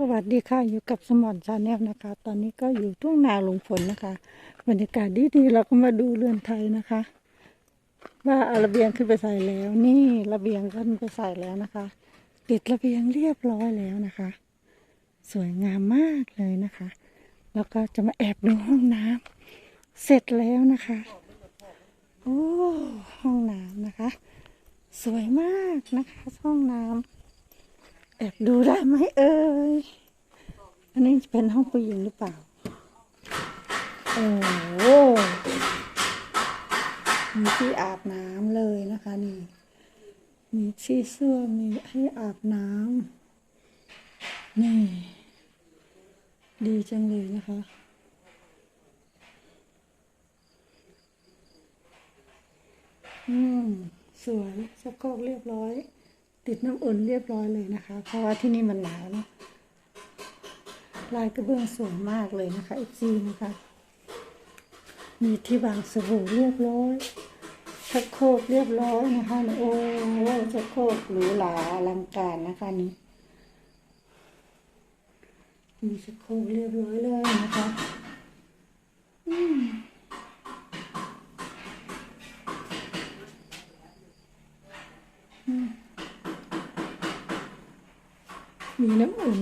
สวัสดีค่ะอยู่กับสมอนชาแนลนะคะ ตอนนี้ก็อยู่ทุ่งนาลงฝนนะคะ บรรยากาศดีๆเราก็มาดูเรือนไทยนะคะ ว่าเอาระเบียงขึ้นไปใส่แล้ว นี่ระเบียงขึ้นไปใส่แล้วนะคะ ติดระเบียงเรียบร้อยแล้วนะคะ สวยงามมากเลยนะคะ แล้วก็จะมาแอบดูห้องน้ำเสร็จแล้วนะคะโอ้ห้องน้ำนะคะ สวยมากนะคะ ห้องน้ำ แอบดูได้ไหมเอ่ย อันนี้เป็นห้องผู้หญิงหรือเปล่า โอ้โหมีที่อาบน้ำเลยนะคะนี่ มีที่เสื้อมีให้อาบน้ำนี่ ดีจังเลยนะคะอืม สวยชักโครกเรียบร้อย ติดน้ำอุ่นเรียบร้อยเลยนะคะ เพราะว่าที่นี่มันหนาวเนอะลายกระเบื้องสวยมากเลยนะคะเอฟซีนะคะ มีที่วางสบู่เรียบร้อยชักโครกเรียบร้อยนะคะโอ้ชักโครกหรูหราอลังการนะคะนี่มีชักโครกเรียบร้อยเลยนะคะอืม มีน้ำอุ่น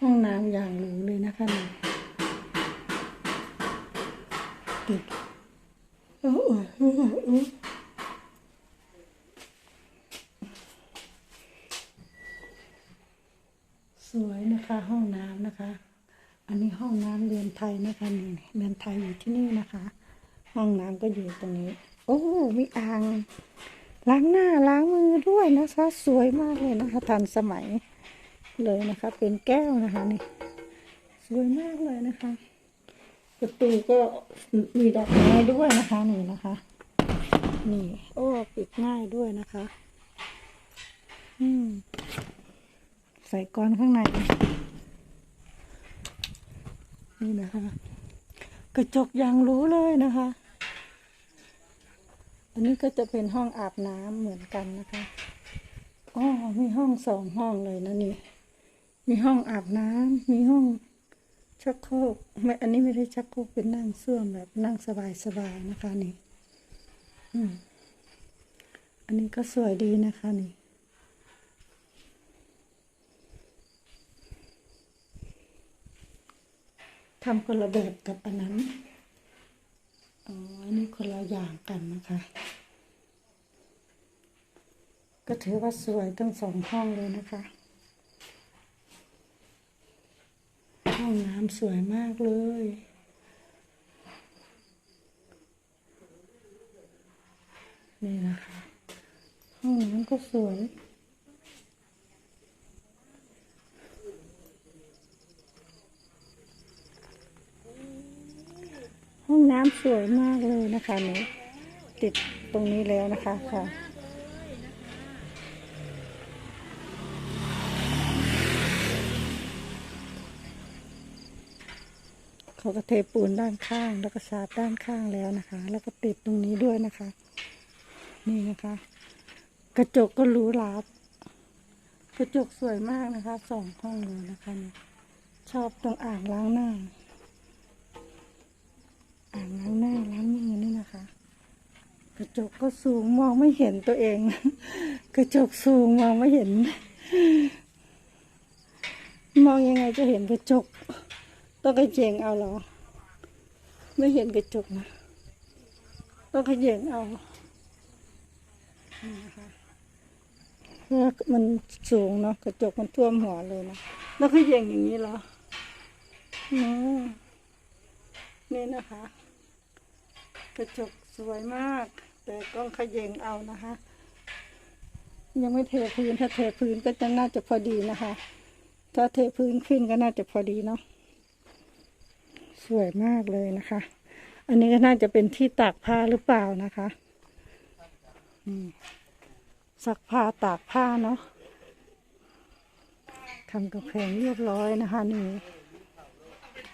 ห้องน้ำอย่างหรูเลยนะคะนี่ติดโอ้โอ้โอ้โอ้สวยนะคะห้องน้ำนะคะ อันนี้ห้องน้ำเรือนไทยนะคะนี่เรือนไทยอยู่ที่นี่นะคะ ห้องน้ำก็อยู่ตรงนี้ โอ้ มีอ่าง ล้างหน้าล้างมือด้วยนะคะ สวยมากเลยนะคะ ทันสมัยเลยนะคะ เป็นแก้วนะคะนี่สวยมากเลยนะคะ ประตูก็มีดอกไม้ด้วยนะคะนี่นะคะ นี่ โอ้ปิดง่ายด้วยนะคะ อืมใส่ก้อนข้างในนี่นะคะ กระจกยางรู้เลยนะคะ อันนี้ก็จะเป็นห้องอาบน้ำเหมือนกันนะคะอ๋อมีห้องสองห้องเลยนะนี่ มีห้องอาบน้ำมีห้องชักโครกไม่อันนี้ไม่ได้ชักโครกเป็นนั่งส้วมแบบนั่งสบายๆนะคะนี่อืมอันนี้ก็สวยดีนะคะนี่ทำคนละแบบกับอันนั้น คนละอย่างกันนะคะ ก็ถือว่าสวยทั้งสองห้องเลยนะคะ ห้องน้ำสวยมากเลยนี่นะคะห้องน้ำก็สวย ห้องน้ำ สวยมากเลยนะคะหนูติดตรงนี้แล้วนะคะค่ะเขาก็เทปูนด้านข้าง แล้วก็สาดด้านข้างแล้วนะคะ แล้วก็ติดตรงนี้ด้วยนะคะ นี่นะคะ กระจกก็หรูหรากระจกสวยมากนะคะสองห้องเลยนะคะชอบตรงอ่างล้างหน้า อ่างล้างหน้าล้างมือนี่นะคะ กระจกก็สูงมองไม่เห็นตัวเอง กระจกสูงมองไม่เห็น มองยังไงจะเห็นกระจก ต้องกระเจงเอาหรอ ไม่เห็นกระจกนะต้องขยงเอานี่นะคะเพราะมันสูงเนาะกระจกมันท่วมหัวเลยนะแล้วขยงอย่างนี้เหรออืมนี่นะคะ กระจกสวยมาก แต่ต้องขยงเอานะคะ ยังไม่เทพื้นถ้าเทพื้นก็จะน่าจะพอดีนะคะ ถ้าเทพื้นขึ้นก็น่าจะพอดีเนาะสวยมากเลยนะคะ อันนี้ก็น่าจะเป็นที่ตากผ้าหรือเปล่านะคะซักผ้าตากผ้าเนาะทำกระแพงเรียบร้อยนะคะนี่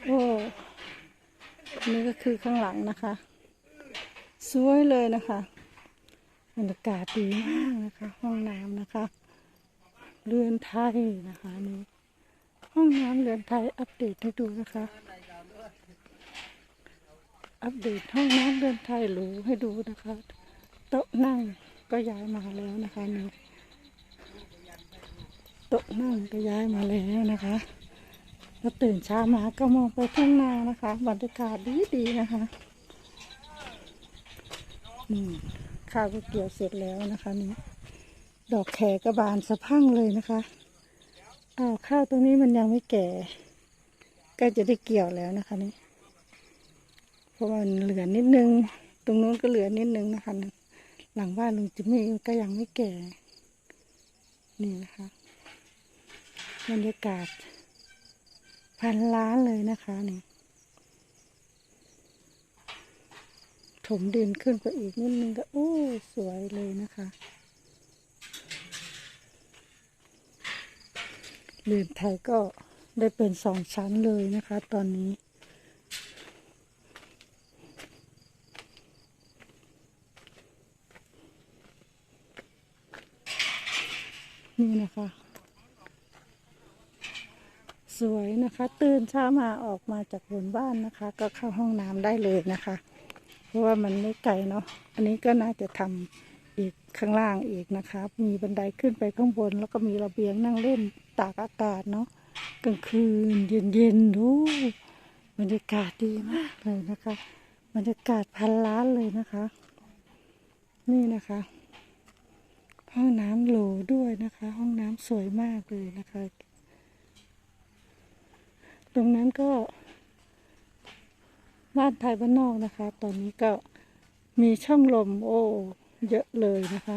โอ้อันนี่ก็คือข้างหลังนะคะ สวยเลยนะคะบรรยากาศดีมากนะคะ ห้องน้ำนะคะ เรือนไทยนะคะนี่ห้องน้ำเรือนไทยอัปเดตให้ดูนะคะ อัปเดตห้องน้ำเรือนไทยหรูให้ดูนะคะโต๊ะนั่งก็ย้ายมาแล้วนะคะนี่โต๊ะนั่งก็ย้ายมาแล้วนะคะแล้วตื่นเช้ามาก็มองไปทุ่งนานะคะบรรยากาศดีดีๆนะคะ นี่ข้าวก็เกี่ยวเสร็จแล้วนะคะนี่ดอกแขกระบานสะพั่งเลยนะคะอ้าวข้าวตรงนี้มันยังไม่แก่ใกล้จะได้เกี่ยวแล้วนะคะนี่เพราะว่ามันเหลือนิดนึง ตรงนู้นก็เหลือนิดนึงนะคะหลังบ้านลุงจิมมี่ก็ยังไม่แก่ นี่นะคะบรรยากาศพันล้านเลยนะคะนี่ ถมดินขึ้นไปอีกนิดนึงก็โอ้สวยเลยนะคะเรือนไทยก็ได้เป็นสองชั้นเลยนะคะ ตอนนี้ นี่นะคะ สวยนะคะ ตื่นเช้ามาออกมาจากบนบ้านนะคะ ก็เข้าห้องน้ำได้เลยนะคะ เพราะว่ามันไม่ไกลเนาะอันนี้ก็น่าจะทำอีกข้างล่างอีกนะคะมีบันไดขึ้นไปข้างบน แล้วก็มีระเบียงนั่งเล่นตากอากาศเนาะกลางคืนเย็นๆดูบรรยากาศดีมากเลยนะคะ บรรยากาศพันล้านเลยนะคะ นี่นะคะห้องน้ำโหลด้วยนะคะ ห้องน้ำสวยมากเลยนะคะ ตรงนั้นก็ บ้านไทยบ้านนอกนะคะ ตอนนี้ก็มีช่องลมโอ้เยอะเลยนะคะ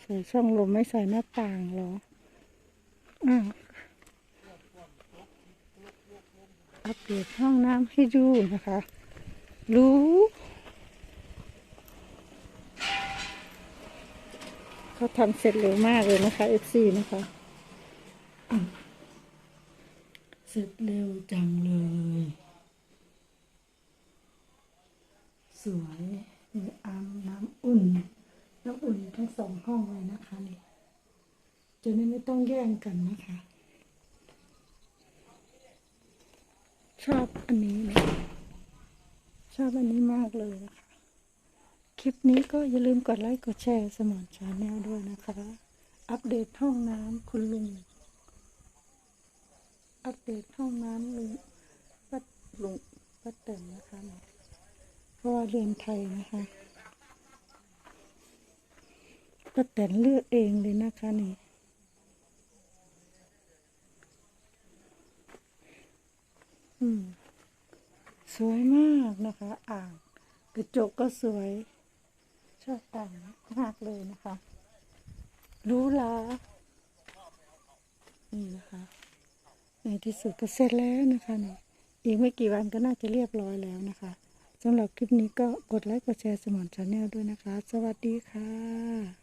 ใส่ช่องลมไม่ใส่หน้าต่างหรออ้าวอัปเดตห้องน้ำให้ดูนะคะ รู้เขาทำเสร็จเร็วมากเลยนะคะ FC นะคะเสร็จเร็วจังเลย สวยมีอ่างน้ำอุ่น น้ำอุ่นทั้งสองห้องเลยนะคะนี่จะได้ไม่ต้องแย่งกันนะคะ ชอบอันนี้นะชอบอันนี้มากเลยนะคะ คลิปนี้ก็อย่าลืมกดไลค์กดแชร์สมอนชาแนลด้วยนะคะ อัปเดตห้องน้ำคุณลุง อัปเดตห้องน้ำลุงปัดลุงปัดเต็มนะคะ เพราะว่าเรียนไทยนะคะป้าแตนเลือกเองเลยนะคะนี่อืมสวยมากนะคะ อ่างกระจกก็สวย ชอบต่างมากเลยนะคะรู้ลานี่นะคะ ในที่สุดก็เสร็จแล้วนะคะนี่อีกไม่กี่วันก็น่าจะเรียบร้อยแล้วนะคะ สำหรับคลิปนี้ก็กดไลค์กดแชร์สมอนชาแนลด้วยนะคะ สวัสดีค่ะ